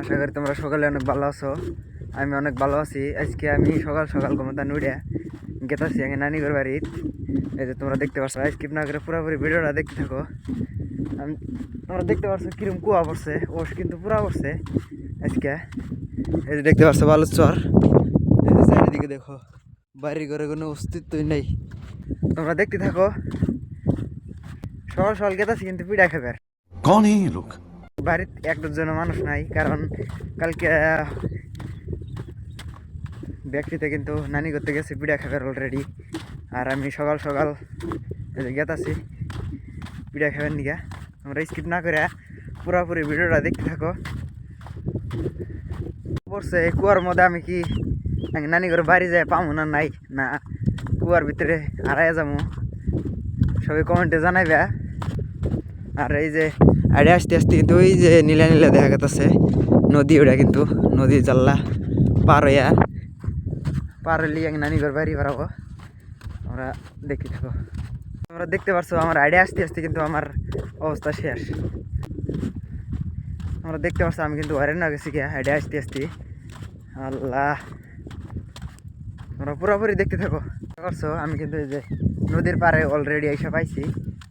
আশা করি তোমরা সকালে অনেক ভালো আছো। আমি অনেক ভালো আছি। আজকে আমি সকাল সকাল ঘুমতা নুড়ে গেতাছি আমি নানিগর বাড়ির এই যে তোমরা দেখতে পারছ স্কিপ না করে পুরোপুরি ভিডিওটা দেখতে থাকো। আমি, তোমরা দেখতে পারছ কিরম কুয়া পড়ছে ওস কিন্তু পুরা পড়ছে আজকে। এই যে দেখতে পারছ ভালো চর। এই যে চারিদিকে দেখো, বাড়ির ঘরে কোনো অস্তিত্বই নেই। তোমরা দেখতে থাকো। সকাল সকাল গেতাছি কিন্তু পিড়া খাবার কন এই লোক? लोग বাড়িতে একটার জন্য মানুষ নাই, কারণ কালকে ব্যক্তিতে কিন্তু নানি করতে গেছে পিঠা খাবার অলরেডি আর আমি সকাল সকাল গেতাছি পিঠা খাবেন নিকা তোমরা স্কিপ না করে পুরোপুরি ভিডিওটা দেখতে থাকো। পড়ছে কুয়ার মধ্যে আমি কি নানি করে বাড়ি যায় পামু না নাই? না, কুয়ার ভিতরে হারাইয়া যাব সবাই কমেন্টে জানাইবে। আর এই যে আড়ে আসতে আসতে কিন্তু ওই যে নীলা নীলা দেখা গেছে নদী ওটা কিন্তু, নদী জাল্লা পার হইয়া পার হইলে আমি নানি ঘর বাড়ি বাড়াবো। আমরা দেখতে থাকো তোমরা দেখতে পারছ, আমার আইডিয়া আসতে আসতে কিন্তু আমার অবস্থা শেষ। আমরা দেখতে পারছ, আমি কিন্তু ঘরে না গেছি গিয়া, আইডিয়া আসতে আসতে। আল্লাহ। তোমরা পুরোপুরি দেখতে থাকো। পারছ, আমি কিন্তু এই যে নদীর পাড়ে অলরেডি এসে পাইছি।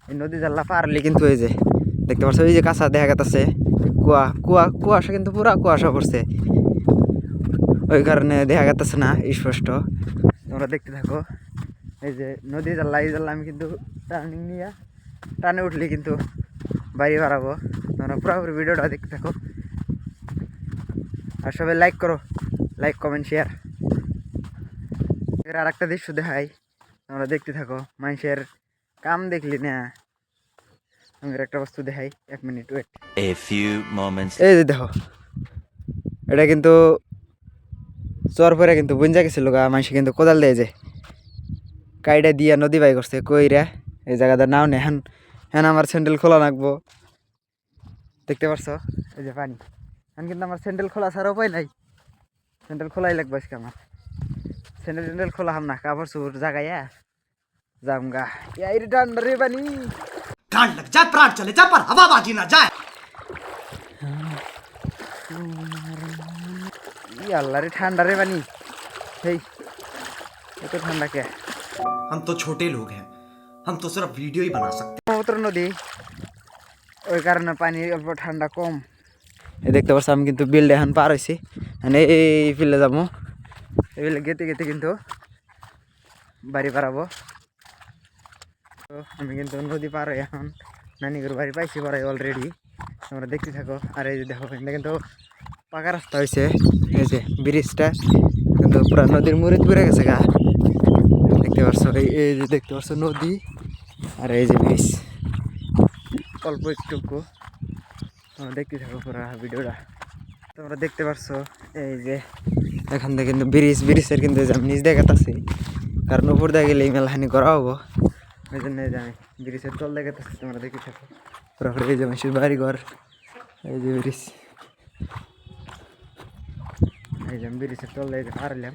এই নদী জাল্লা পারলে কিন্তু এই যে দেখতে পাচ্ছ এই যে কাঁচা দেখা গেছে কুয়া কুয়া, কুয়াশা কিন্তু পুরা কুয়াশা পড়ছে। ওই কারণে দেখা গেছে না স্পষ্ট। তোমরা দেখতে থাকো। এই যে নদী জাল্লা এই জাল্লা আমি কিন্তু টার্নিং নিয়ে, টানে উঠলে কিন্তু বাড়ি বাড়াবো। তোমরা পুরোপুরি ভিডিওটা দেখতে থাকো। আর সবাই লাইক করো। লাইক কমেন্ট শেয়ার আর একটা দৃশ্য দেখাই। তোমরা দেখতে থাকো। মানুষের কাম দেখলি না। আমি একটা বস্তু দেখাই এক minute wait A few moments এই যে দেখো এটা কিন্তু চর পরে কিন্তু বুঞ্জা গেছিল গা মানুষ কিন্তু কোদাল দেয় যে। কাইডা দিয়া নদী বাই করছে কইরা এই জায়গাটার নাও নেই হ্যান হ্যান আমার স্যান্ডেল খোলা রাখব দেখতে পারছ? এই যে পানি। এখন কিন্তু আমার স্যান্ডেল খোলা ছাড়া উপায় নাই। স্যান্ডেল খোলাই লাগবে আজকে আমার। স্যান্ডেল ট্যান্ডেল খোলা হাম না কাপড় চোপড় জাগাইয়া যাম গা এই ঠান্ডা রে পানি। गांड लग जाए प्राण चले जाए पर हवाबाजी ना जाए ই আল্লাহ রে ঠান্ডা রে পানি এই এত ঠান্ডা কে हम तो छोटे लोग हैं हम तो सिर्फ वीडियो ही बना सकते ব্রহ্মপুত্র নদী ওই কারণে পানি অল্প ঠান্ডা কম এই দেখতে পাচ্ছ আমি কিন্তু বিল এখন পার হয়েছি মানে এই ফিল্ডে যাবো এই বিলে গেতে গেতে কিন্তু বাড়ি পারাবো তো আমি কিন্তু নদী পার এখন নানিগুর বাড়ি পাইছি পরে অলরেডি তোমরা দেখতে থাকো। আর এই যে দেখো, এখানে কিন্তু পাকা রাস্তা হয়েছে এই যে ব্রিজটা কিন্তু পুরো নদীর মুড়ি পড়ে গেছে গা। দেখতে পারছ? এই এই যে দেখতে পারছ নদী আর এই যে ব্রিজ। অল্প একটুকু। তোমরা দেখতে থাকো পুরো ভিডিওটা। তোমরা দেখতে পারছ, এই যে এখান থেকে কিন্তু ব্রিজ, ব্রিজের কিন্তু আমি নিজ দেখাতেছি কারণ উপর দিয়ে গেলে মেলাহানি করা হব। ওই জন্য জানি ব্রিজের তল দেখাতেছি তোমরা দেখতে থাকো। পুরোপুরি এই যে মানুষের বাড়ি ঘর এই যে ব্রিজ। এই যে ব্রিজের তল দেখে পারলাম